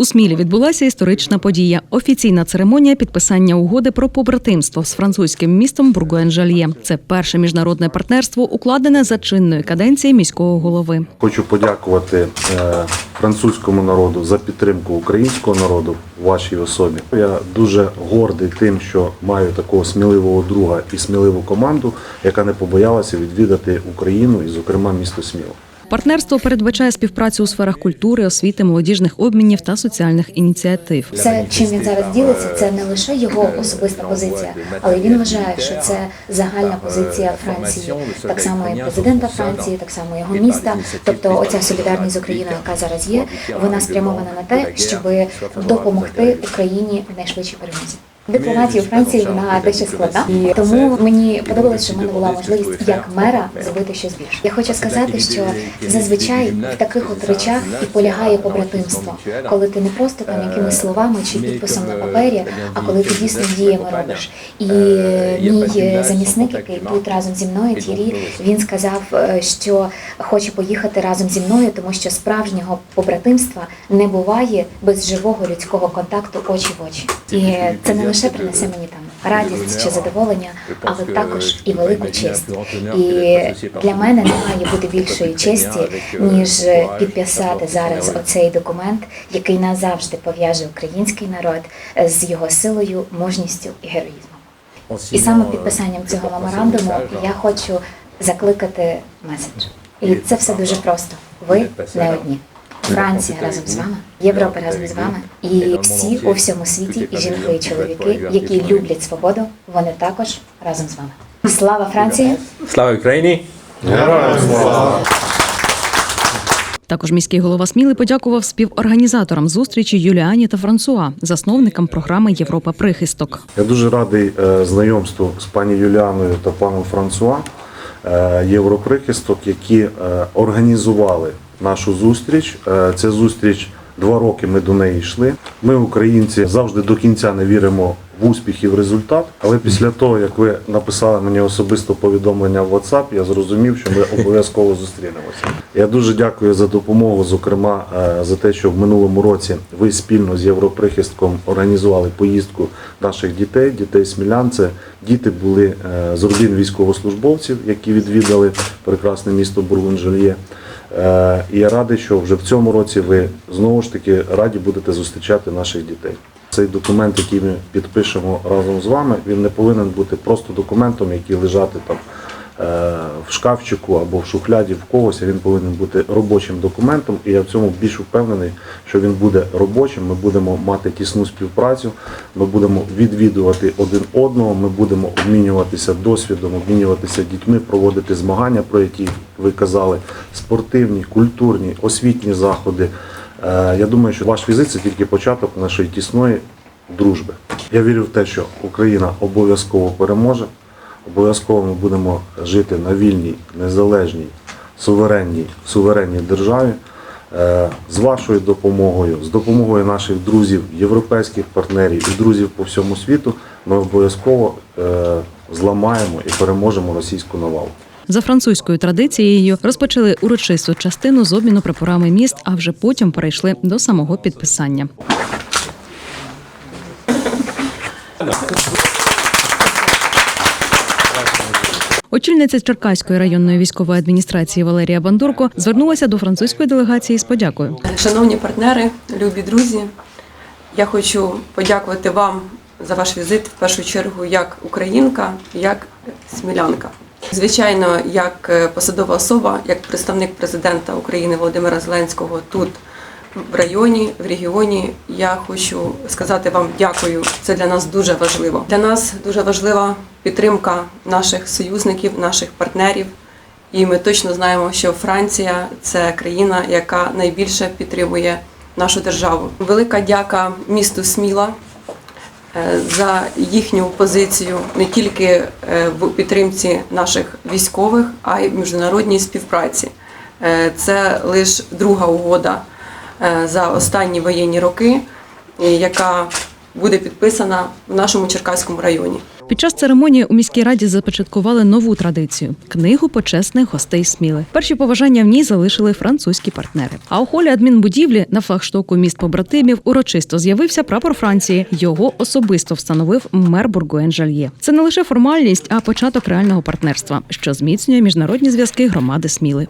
У Смілі відбулася історична подія. Офіційна церемонія підписання угоди про побратимство з французьким містом Бургуен-Жальє. Це перше міжнародне партнерство, укладене за чинної каденції міського голови. Хочу подякувати е, французькому народу за підтримку українського народу в вашій особі. Я дуже гордий тим, що маю такого сміливого друга і сміливу команду, яка не побоялася відвідати Україну і, зокрема, місто Сміло. Партнерство передбачає співпрацю у сферах культури, освіти, молодіжних обмінів та соціальних ініціатив. Все, чим він зараз ділиться, це не лише його особиста позиція, але він вважає, що це загальна позиція Франції, так само і президента Франції, так само його міста. Тобто, оця солідарність з Україною, яка зараз є, вона спрямована на те, щоб допомогти Україні в найшвидшій перемозі. Дипломатія у Франції вона дещо складна, і тому мені подобалось, що в мене була можливість як мера зробити щось більше. Я хочу сказати, що зазвичай в таких от речах і полягає побратимство, коли ти не просто там якимись словами чи підписом на папері, а коли ти дійсно діями робиш. І мій замісник, який тут разом зі мною, Тірі, він сказав, е, що хоче поїхати разом зі мною, тому що справжнього побратимства не буває без живого людського контакту очі в очі. І це не лише принесе мені там радість чи задоволення, але також і велику честь. І для мене не має бути більшої честі, ніж підписати зараз оцей документ, який назавжди пов'яже український народ з його силою, мужністю і героїзмом. І саме підписанням цього меморандуму я хочу закликати меседж. І це все дуже просто. Ви не одні. Франція разом з вами, Європа разом з вами, і всі у всьому світі, і жінки, і чоловіки, які люблять свободу, вони також разом з вами. Слава Франції! Слава Україні! Також міський голова Сміли подякував співорганізаторам зустрічі Юліані та Франсуа, засновникам програми Європа Прихисток. Я дуже радий е, знайомству з пані Юліаною та паном Франсуа е, Європрихисток, які е, організували нашу зустріч. Е, Ця зустріч два роки ми до неї йшли. Ми, українці, завжди до кінця не віримо в успіх і в результат. Але після того, як ви написали мені особисто повідомлення в WhatsApp, я зрозумів, що ми обов'язково зустрінемося. Я дуже дякую за допомогу, зокрема е, за те, що в минулому році ви спільно з Європрихистком організували поїздку наших дітей, дітей смілян. Це діти були е, з родин військовослужбовців, які відвідали прекрасне місто Бургунжельє. Е, І я радий, що вже в цьому році ви знову ж таки раді будете зустрічати наших дітей. Цей документ, який ми підпишемо разом з вами, він не повинен бути просто документом, який лежати там в шкафчику або в шухляді в когось. Він повинен бути робочим документом. І я в цьому більш впевнений, що він буде робочим. Ми будемо мати тісну співпрацю, ми будемо відвідувати один одного, ми будемо обмінюватися досвідом, обмінюватися дітьми, проводити змагання, про які ви казали, спортивні, культурні, освітні заходи. Е, Я думаю, що ваш візит це тільки початок нашої тісної дружби. Я вірю в те, що Україна обов'язково переможе. Обов'язково ми будемо жити на вільній, незалежній, суверенній, суверенній державі. Е, З вашою допомогою, з допомогою наших друзів, європейських партнерів і друзів по всьому світу, ми обов'язково е, зламаємо і переможемо російську навалу. За французькою традицією розпочали урочисту частину з обміну прапорами міст, а вже потім перейшли до самого підписання. Очільниця Черкаської районної військової адміністрації Валерія Бандурко звернулася до французької делегації з подякою. Шановні партнери, любі друзі, я хочу подякувати вам за ваш візит в першу чергу як українка, як смілянка. Звичайно, як е, посадова особа, як представник президента України Володимира Зеленського тут в районі, в регіоні, я хочу сказати вам дякую. Це для нас дуже важливо. Для нас дуже важлива підтримка наших союзників, наших партнерів. І ми точно знаємо, що Франція це країна, яка найбільше підтримує нашу державу. Велика дяка місту Сміла е, за їхню позицію не тільки е, в підтримці наших військових, а й в міжнародній співпраці. Е, Це лише друга угода за останні воєнні роки, е, яка буде підписана в нашому Черкаському районі. Під час церемонії у міській раді започаткували нову традицію книгу почесних гостей Сміли. Перші поважання в ній залишили французькі партнери. А у холі адмінбудівлі на флагштоку міст побратимів урочисто з'явився прапор Франції. Його особисто встановив мер Бургуен. Це не лише формальність, а початок реального партнерства, що зміцнює міжнародні зв'язки громади Сміли.